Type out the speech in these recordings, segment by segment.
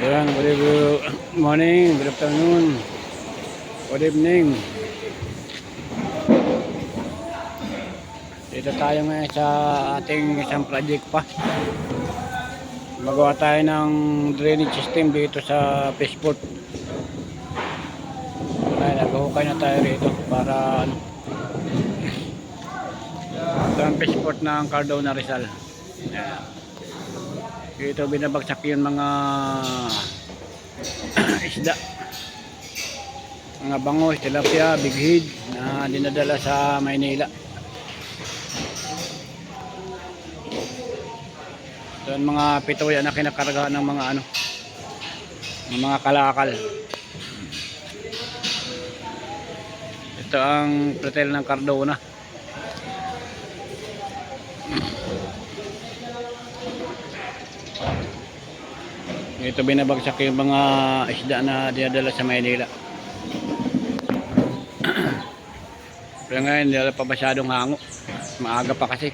Ayan, good morning, good afternoon, good evening. Dito tayo ngayon sa ating isang project pa. Magawa tayo ng drainage system dito sa Fishport. Ay, nag-hukay na tayo rito para ano. Ito ang Fishport ng Cardona Rizal. Ayan. Dito binabagsak yung mga isda. Mga bangos, tilapia, big head na dinadala sa Maynila. Ito ang mga pitoya na kinakarga ng mga ano, ng mga kalakal. Ito ang pretel ng Cardona. Ito binabagsak yung mga isda na dinadala sa Maynila. Pero ngayon, hindi pa masyadong hango. Maaga pa kasi.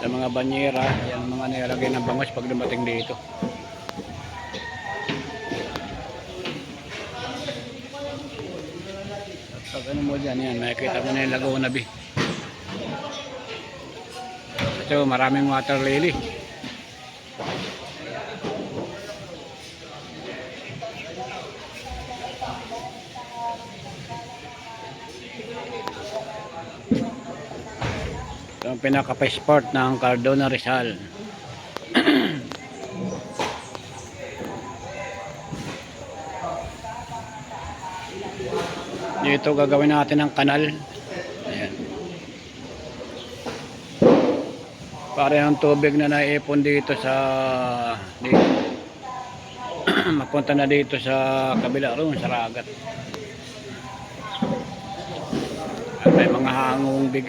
Sa mga banyera, yan ang mga nilalagay ng bangos pag dumating dito. Ano mo dyan, yan, makikita mo na yung Laguna Bay. Ito, maraming water lily. Ito ang pinaka-passport ng Cardona Rizal. Dito gagawin natin ang kanal. Ayan. Para yung tubig na naipon dito sa dito. Mapunta na dito sa kabila roon sa ragat. At may mga hangong big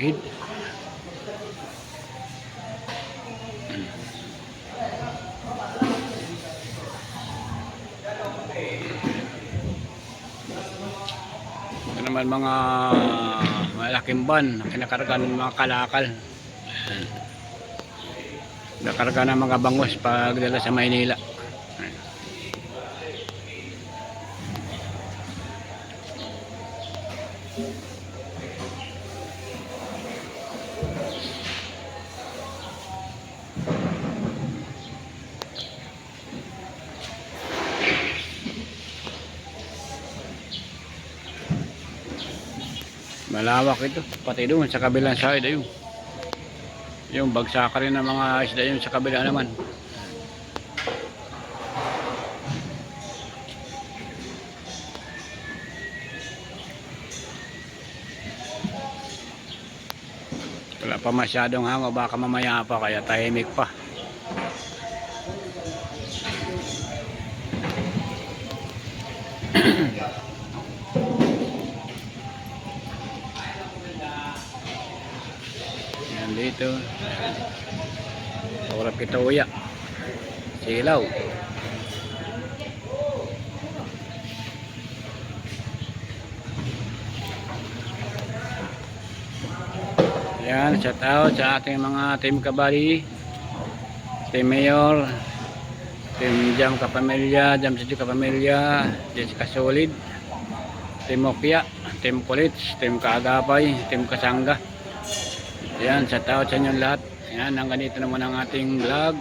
naman mga malaking van na kinakarga ng mga kalakal. Ayan. Nakarga ng mga bangos pagdala sa Maynila. Malawak ito. Pati doon sa kabilang side ayun. Yung bagsaka rin ng mga isda yun sa kabila naman. Wala pa masyadong hango, baka mamaya pa, kaya tahimik pa. Yan dito. Orap kituya. Silaw. Yan, shout out sa ating mga team kabali. Team Mayor, Team Jam Kapamilya, Jam Siju Kapamilya, Jessica Solid, Team Okya, Team Kulits, Team Kaagapay, Team Kasangga. Yan, shout out sa inyong lahat. Yan, hanggang dito naman ang ating vlog.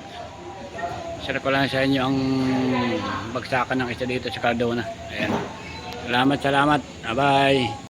Share ko lang sa inyo ang bagsakan ng isa dito sa Cardona. Ayan. Salamat, salamat. Bye-bye.